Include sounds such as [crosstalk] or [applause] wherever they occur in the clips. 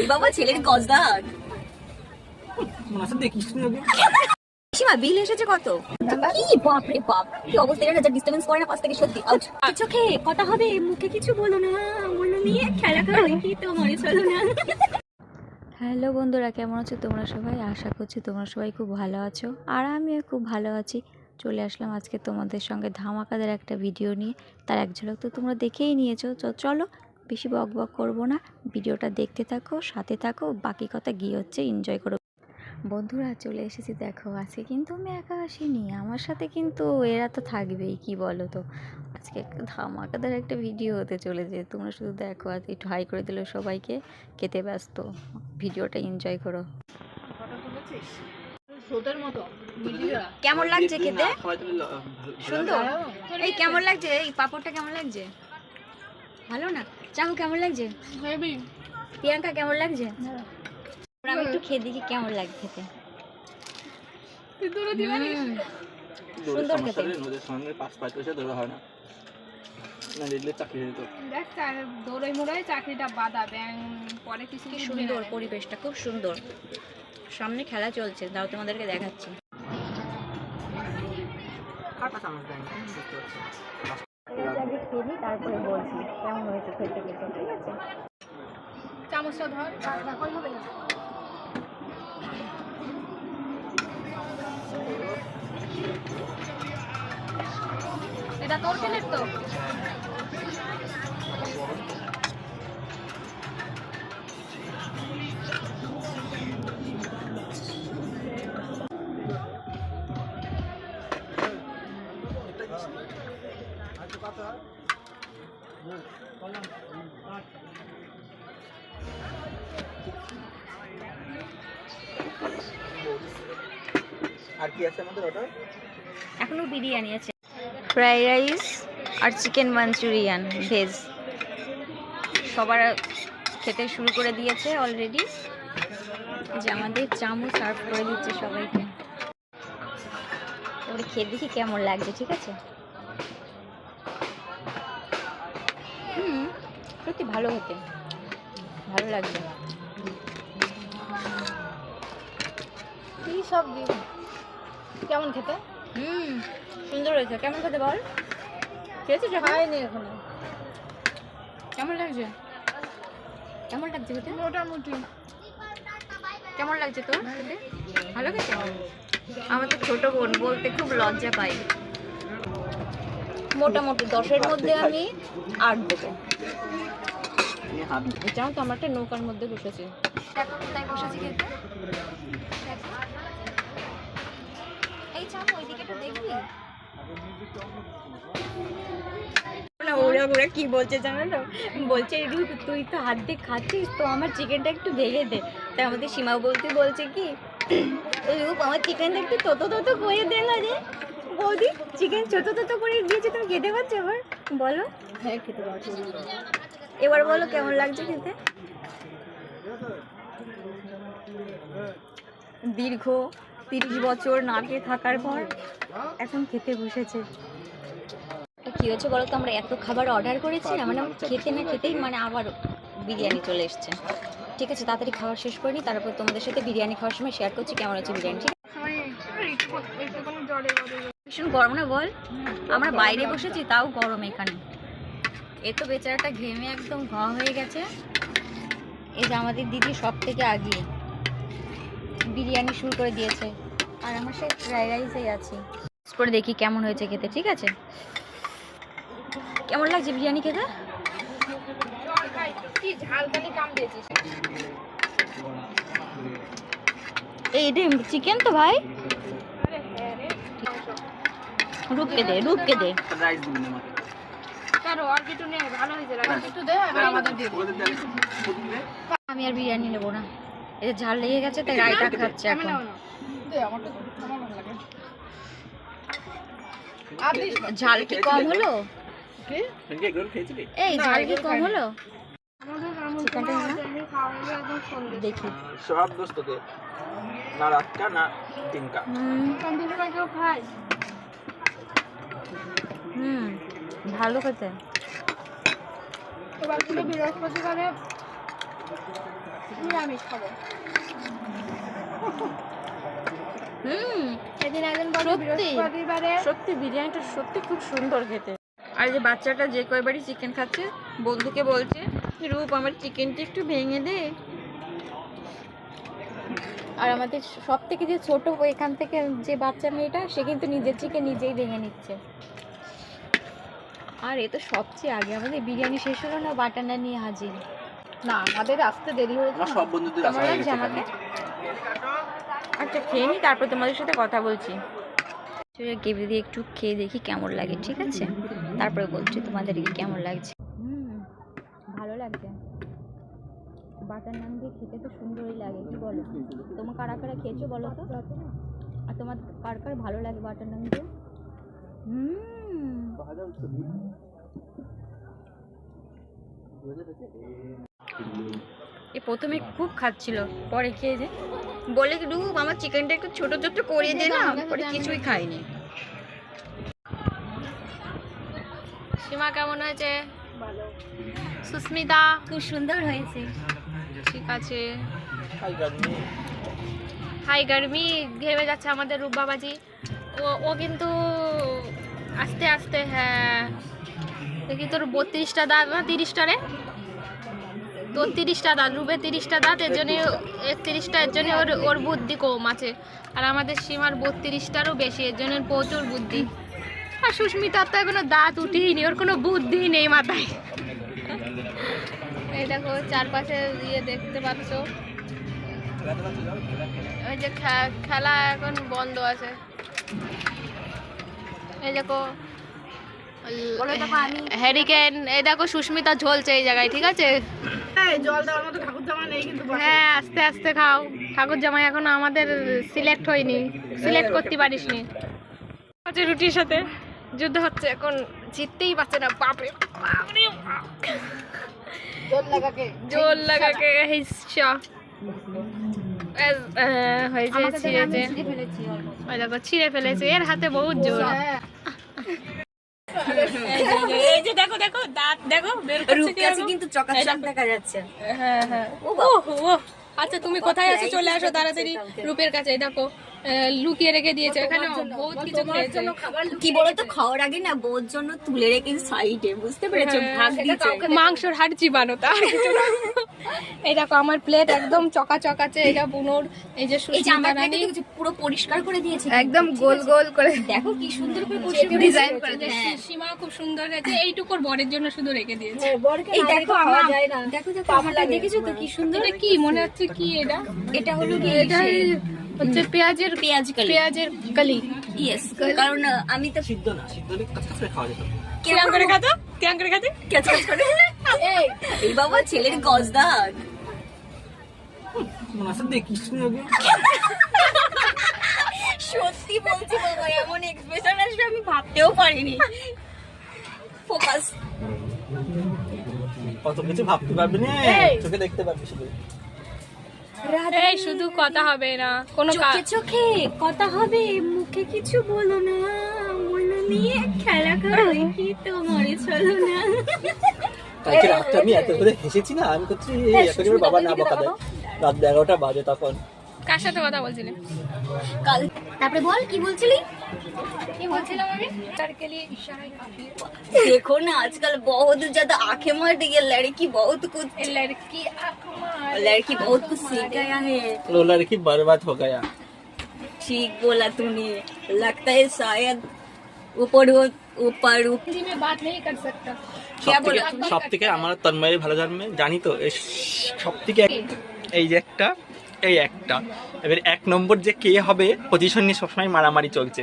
এই বাবা ছেলের গজদার। সীমা বিল এসেছে কত? কি বাপ রে বাপ কি অবস্থা? এটা যা ডিস্টার্বেন্স করে না পাশ থেকে সত্যি। আউট। চোখে কথা হবে? মুখে কিছু বলো না। নিয়ে খেলা করো কি তোমার চলো না। হ্যালো বন্ধুরা কেমন আছো তোমরা সবাই? আশা করছি তোমরা সবাই খুব ভালো আছো। আর আমিও খুব ভালো আছি। চলে আসলাম আজকে তোমাদের সঙ্গে ধামাকাদের একটা ভিডিও নিয়ে। তার এক ঝলক তো তোমরা দেখেই নিয়েছো। তো চলো বেশি বক বক করব না। ভিডিওটা দেখতে থাকো সাথে থাকো বাকি কথা গিয়ে হচ্ছে এনজয় করো। বন্ধুরা চলে এসেছি দেখো আজকে কিন্তু আমি একা আসিনি আমার সাথে কিন্তু এরা তো থাকবেই কি বলো তো? আজকে একটা ধামাকাদার একটা ভিডিও হতে চলেছে তোমরা শুধু দেখো আর একটু হাই করে দিল সবাইকে খেতে ব্যস্ত ভিডিওটা এনজয় করো। কেমন লাগছে খেতে? সুন্দর? এই কেমন লাগছে? এই পাপড়টা কেমন লাগছে? ভালো না? চাকু কেমন লাগছে? হেভি প্রিয়াঙ্কা কেমন লাগছে? আমি একটু খেয়ে দেখি কেমন লাগে খেতে। সুন্দর খেতে। নদীর সামনে পাঁচ পাঁচ পয়সা ধরে হয় না। সুন্দর পরিবেশটা খুব সুন্দর। সামনে খেলা চলছে দাও তোমাদেরকে দেখাচ্ছি। নিই তারপরে বলছি কেমন হয়েছে খেতে খেতে, ঠিক আছে? চামচটা ধর। এটা তোর প্লেট তো? আর কি আছে আমাদের অর্ডার এখনও বিরিয়ানি আছে। ফ্রাইড রাইস আর চিকেন মাঞ্চুরিয়ান, ভেজ। সবার খেতে শুরু করে দিয়েছে অলরেডি যে আমাদের চামচ সার্ভ করে দিচ্ছে সবাইকে। এবারে খেয়ে দেখি কেমন লাগছে, ঠিক আছে? হুম, সত্যি ভালো হতে ভালো লাগছে। কি সব দিন? কেমন খেতে? হুম সুন্দর হয়েছে। কেমন খেতে বল? খেয়েছিস খাইনি এখনও। কেমন লাগছে? কেমন লাগছে খেতে? মোটামুটি। কেমন লাগছে তোর খেতে? ভালো খেতে? আমার তো ছোট বোন বলতে খুব লজ্জা পাই মোটামুটি দশের মধ্যে আমি আট দেবো। জানো তো আমরা একটা নৌকার মধ্যে বসেছি। দেখো কোথায় বসেছি খেতে? ওরা ওরা কি বলছে জানো তো? বলছে তুই তো হাত দিয়ে খাচ্ছিস তো আমার চিকেনটা একটু ভেঙে দে। তাই আমাদের সীমা বলতে বলছে কি রূপ আমার চিকেনটা একটু তোতো তোতো করে দে না রে। বৌদি চিকেন ছোটো ছোটো করে দিয়েছে তুমি খেতে পারছ এবার? বলো। হ্যাঁ খেতে পারছি এবার বলো কেমন লাগছে খেতে? দীর্ঘ তিরিশ বছর না খেয়ে থাকার পর এখন খেতে বসেছে। কি হয়েছে বলো তো আমরা এত খাবার অর্ডার করেছি না মানে খেতে না খেতেই মানে আবার বিরিয়ানি চলে এসছে। ঠিক আছে তাড়াতাড়ি খাওয়া শেষ করে নিই তারপর তোমাদের সাথে বিরিয়ানি খাওয়ার সময় শেয়ার করছি কেমন হচ্ছে বিরিয়ানি ঠিক ভীষণ গরম না বল? আমরা বাইরে বসেছি তাও গরম এখানে। এ তো বেচারাটা ঘেমে একদম ঘ হয়ে গেছে। এই যে আমাদের দিদি সব থেকে আগিয়ে। বিরিয়ানি শুরু করে দিয়েছে। আর আমার সে ফ্রাইড রাইসেই আছি। করে দেখি কেমন হয়েছে খেতে ঠিক আছে? কেমন লাগছে বিরিয়ানি খেতে? এই এটা চিকেন তো ভাই? আরে হ্যাঁ। দে রূপকে দে। প্রতিদিনে আমি আর বিরিয়ানি নেব না। এই ঝাল লেগে গেছে তাই রায়তা খাচ্ছে এখন। ঝাল কি কম হলো? এই ঝাল কি কম হলো। দেখি। সব দোস্তকে। না রাতটা না দিনকা। হুম। ভালো খেতে। বৃহস্পতিবারে নিরামিষ খাব। হুম সেদিন একজন? বৃহস্পতিবারে সত্যি বিরিয়ানিটা সত্যি খুব সুন্দর খেতে। আর যে বাচ্চাটা যে কয়বারই চিকেন খাচ্ছে বন্ধুকে বলছে রূপ আমার চিকেনটা একটু ভেঙে দে। আর আমাদের সব থেকে যে ছোট এখান থেকে যে বাচ্চা মেয়েটা সে কিন্তু নিজের চিকেন নিজেই ভেঙে নিচ্ছে। আর এ তো সবচেয়ে আগে আমাদের বিরিয়ানি শেষ হলো না বাটানা নিয়ে হাজির। না আমাদের আসতে দেরি হয়েছে আমার সব বন্ধুদের আসা হয়ে গেছে আমাকে এখানে। আচ্ছা খেয়ে নি তারপর তোমাদের সাথে কথা বলছি। গেবি দিয়ে একটু খেয়ে দেখি কেমন লাগে ঠিক আছে? তারপরে বলছি তোমাদেরকে কেমন লাগছে। হুম ভালো লাগছে। বাটার নান দিয়ে খেতে তো সুন্দরই লাগে কি বলো। তোমার কারা কারা খেয়েছো বলো তো? আর তোমার কার কার ভালো লাগে বাটার নান দিয়ে? হুম। প্রথমে খুব খাচ্ছিল পরে খেয়ে যে বলে ডুব আমার চিকেনটা একটু ছোট ছোট করিয়ে দে না পরে কিছুই খাইনি। সীমা কেমন হয়েছে? সুস্মিতা? খুব সুন্দর হয়েছে। ঠিক আছে। হাই গার্মি। ঘেমে যাচ্ছে আমাদের রূপ বাবাজি ও ও কিন্তু আস্তে আস্তে হ্যাঁ। দেখি তোর বত্রিশটা দাঁত না তিরিশটা রে? তোর তিরিশটা দাঁত রূপের তিরিশটা দাঁত, এর জন্য একত্রিশটা এর জন্য ওর ওর বুদ্ধি কম আছে। আর আমাদের সীমার বত্রিশটারও বেশি, এর জন্য প্রচুর বুদ্ধি। আর সুস্মিতার তো এখনও দাঁত উঠেইনি ওর কোনো বুদ্ধি নেই মাথায়। এই দেখো, চারপাশে ইয়ে দেখতে পাচ্ছ। ওই যে খেলা এখন বন্ধ আছে। এই দেখো হ্যারিকেন এই দেখো সুস্মিতা ঝলছে এই জায়গায় ঠিক আছে? হ্যাঁ আস্তে আস্তে খাও। ঠাকুর জামাই এখন আমাদের সিলেক্ট হয়নি সিলেক্ট করতে পারিসনি। হচ্ছে রুটির সাথে যুদ্ধ হচ্ছে এখন জিততেই পারছে না বাপরে বাপরে বাপ। জোর লাগাকে। হিসা হয়েছে ছিঁড়েছে ওই দেখো ছিঁড়ে ফেলেছে এর হাতে বহুত জোর এই যে দেখো দেখো দাঁত দেখো বের করছে কীরকম। কিন্তু চকাচক দেখা। যাচ্ছে। হ্যাঁ হ্যাঁ। ও আচ্ছা তুমি কোথায় আছো? চলে আসো তাড়াতাড়ি রূপের কাছে দেখো। লুকিয়ে রেখে দিয়েছে এখানে বহুত কিছু খেয়েছে। কি বলতো খাওয়ার আগে না বোর জন্য তুলে রেখে সাইডে বুঝতে পেরেছ? হ্যাঁ, ভাগ দিচ্ছে মাংসর হাড় চিবানো তার। এই দেখো আমার প্লেট একদম চকাচক আছে এটা বুনোর এই যে রানী প্লেটে পুরো পরিষ্কার করে দিয়েছে। একদম গোল গোল করে। দেখো কি সুন্দর করে পরিষ্কার করে ডিজাইন দিয়েছে। করেছে। হ্যাঁ। সীমা খুব সুন্দর গেছে এইটুকুর বরের জন্য শুধু রেখে দিয়েছে। এই দেখো আমার দেখো দেখো আমারটা দেখেছ তো কি সুন্দর কি মনে হচ্ছে কি এটা? এটা হলো কি? এটা হচ্ছে পেঁয়াজের পেঁয়াজ কালি। পেঁয়াজের কালি। ইয়েস কারণ আমি তো সিদ্ধ না সিদ্ধ হলে কাঁচা খাওয়া যেত। কেমন করে খাতো? কেমন করে খাতে? ক্যাচ ক্যাচ করে এই। বাবা ছেলের গজদাগ। মনে আছে দেখিস সত্যি বলছি বাবা এমন এক্সপ্রেশন আসবে আমি ভাবতেও পারিনি। ফোকাস কত কিছু ভাবতে পারবি না? চোখে দেখতে পারবি শুধু। এই শুধু কথা হবে না কোনো চোখে কাজ চোখে কথা হবে মুখে কিছু বলো না। মনে নিয়ে খেলা করো কি তোমার চলো না। কালকে রাতটা আমি এত করে হেসেছি না আমি করছি এত করে বাবা না বকা দেয় রাত এগারোটা বাজে তখন। কার সাথে কথা বলছিলে কাল তারপরে বল কি বলছিলি কি বলছিলাম আমি তারকেলি ইশারায় देखो ना आजकल बहुत ज्यादा आंखें मर रही है लड़की बहुत कुछ लड़की आँख लड़की बहुत कुछ सीख गया है लो लड़की बर्बाद हो गया ठीक बोला तूने लगता है शायद ऊपर ऊपर ऊपर हिंदी में बात नहीं कर सकता क्या সব बोला থেকে সব থেকে আমার তন্ময়ের ভালো জন্মে জানি তো সব থেকে এই যে একটা এই একটা। এবার এক নম্বর যে কে হবে পজিশন নিয়ে সবসময় মারামারি চলছে।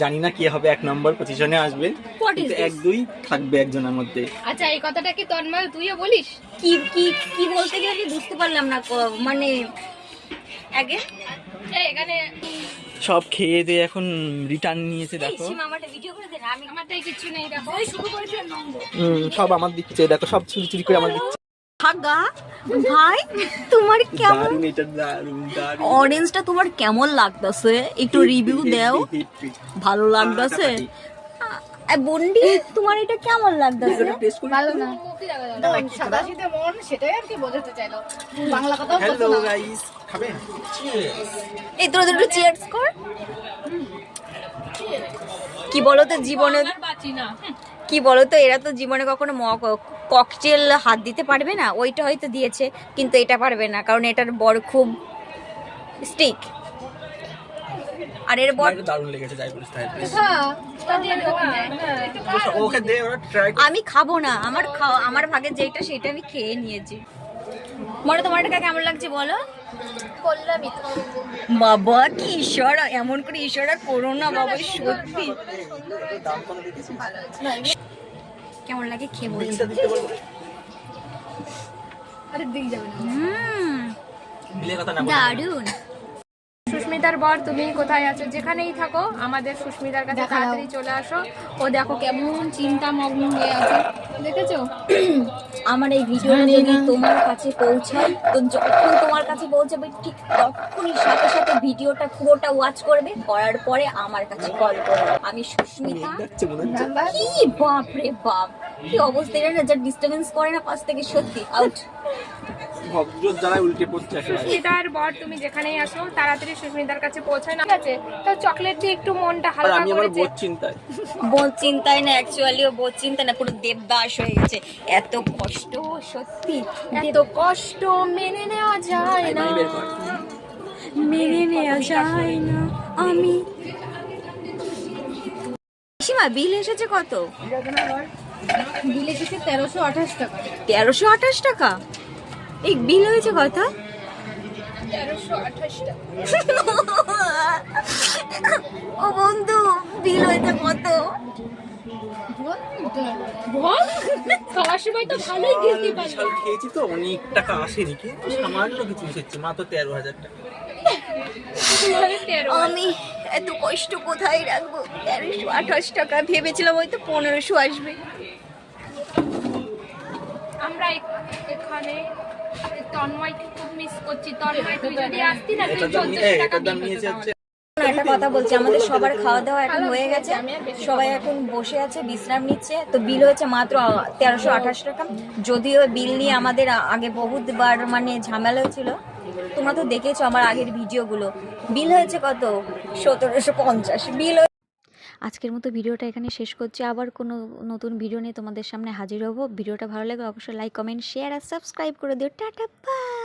জানি না কে হবে এক নম্বর পজিশনে আসবে। কিন্তু এক দুই থাকবে একজনের মধ্যে। আচ্ছা এই কথাটা কি তন্ময় তুইও বলিস? কি কি কি বলতে গেলে বুঝতে পারলাম না মানে আগে? এই এখানে সব খেয়ে দিয়ে এখন রিটার্ন নিয়েছে দেখো। মামাটা ভিডিও করে দে আমি আমারটাই কিছু নেই দেখো। শুরু করেছে নম্বর। হুম, সব আমার দিচ্ছে দেখো সব চুরি চুরি করে আমার দিচ্ছে। ভাগা ভাই তোমার কেমন? অরেঞ্জটা তোমার কেমন লাগতেছে? একটু রিভিউ দাও। ভালো লাগতেছে? এ, বন্ডি তোমার এটা কেমন লাগতেছে? ভালো না। সাদাশীতে মন সেটাই আর কি বোঝাতে চাইলো। বাংলা কথাও বলতো হ্যালো গাইস খাবেন এই তোরা দুটো চিয়ার্স কর। কি বলো তো জীবনে কি বলো তো এরা তো জীবনে কখনো ককটেল হাত দিতে পারবে না ওইটা হয়তো দিয়েছে কিন্তু এটা পারবে না কারণ এটার বড় খুব স্টিক আর এর এটা দারুণ লেগেছে যাই বলিস তাই হ্যাঁ ওকে দে ওরা ট্রাই আমি খাব না আমার খাওয়া আমার ভাগে যেটা সেটা আমি খেয়ে নিয়েছি। মনে তোমার এটা কেমন লাগছে বলো? বাবা কি ঈশ্বর এমন করে ইশারা করো না বাবা সত্যি। কেমন লাগে খেয়ে বলছি। বিলটা সুস্মিতার বর তুমি কোথায় আছো? যেখানেই থাকো আমাদের সুস্মিতার কাছে তাড়াতাড়ি চলে আসো। ও দেখো কেমন চিন্তা মগ্ন হয়ে আছে। দেখেছ? [clears throat] আমার এই ভিডিওটা যদি তোমার কাছে পৌঁছায় তো যখন তোমার কাছে পৌঁছাবে ঠিক তখনই সাথে সাথে ভিডিওটা পুরোটা ওয়াচ করবে। করার পরে আমার কাছে কল করবে। আমি সুস্মিতা। কি বাপ রে বাপ। কি অবস্থা এটা না যা ডিস্টারবেন্স করে না পাশ থেকে সত্যি আউট ভদ্র যারা উল্টে পড়ছে সুস্মিতার বর তুমি যেখানেই আসো তাড়াতাড়ি সুস্মিতার কাছে পৌঁছায় না। আছে? তো চকলেট দিয়ে একটু মনটা আর হালকা আমি আমার বোধ চিন্তায়। বোধ চিন্তায় না অ্যাকচুয়ালি ও বোধ চিন্তা না পুরো দেবদাস হয়ে গেছে। এত কষ্ট সত্যি। এত কষ্ট মেনে নেওয়া যায় না। মেনে নেওয়া যায় না। আমি সীমা বিল এসেছে কত? বিল এসেছে তেরোশো আঠাশ টাকা। তেরোশো আঠাশ টাকা? এই বিল হয়েছে কত? ও বন্ধু বিল হয়েছে কত? বল। খাওয়ার সময় তো ভালোই গিলতে পারি খেয়েছি তো অনেক টাকা আসেনি কিন্তু সামান্য কিছু এসেছে মাত্র তেরো হাজার টাকা। তেরো আমি এত কষ্ট কোথায় রাখব? তেরোশো আঠাশ টাকা ভেবেছিলাম হয়তো পনেরোশো আসবে। আমরা এখানে তন্ময়কে খুব মিস করছি। তন্ময় তুই যদি আসতি না তুই চোদ্দশো টাকা এটার দাম বিল নিয়েছে হতো হচ্ছে না, একটা কথা বলছি আমাদের সবার খাওয়া দাওয়া এখন হয়ে গেছে। সবাই এখন বসে আছে বিশ্রাম নিচ্ছে। তো বিল হয়েছে মাত্র তেরোশো আঠাশ টাকা। যদিও বিল নিয়ে আমাদের আগে বহুতবার মানে ঝামেলা হয়েছিল। তোমরা তো দেখেছ আমার আগের ভিডিওগুলো। বিল হয়েছে কত? সতেরোশো পঞ্চাশ। বিল আজকের মতো ভিডিওটা এখানে শেষ করছি। আবার কোনো নতুন ভিডিও নিয়ে তোমাদের সামনে হাজির হব। ভিডিওটা ভালো লাগলে অবশ্যই লাইক কমেন্ট শেয়ার আর সাবস্ক্রাইব করে দিও। Tata bye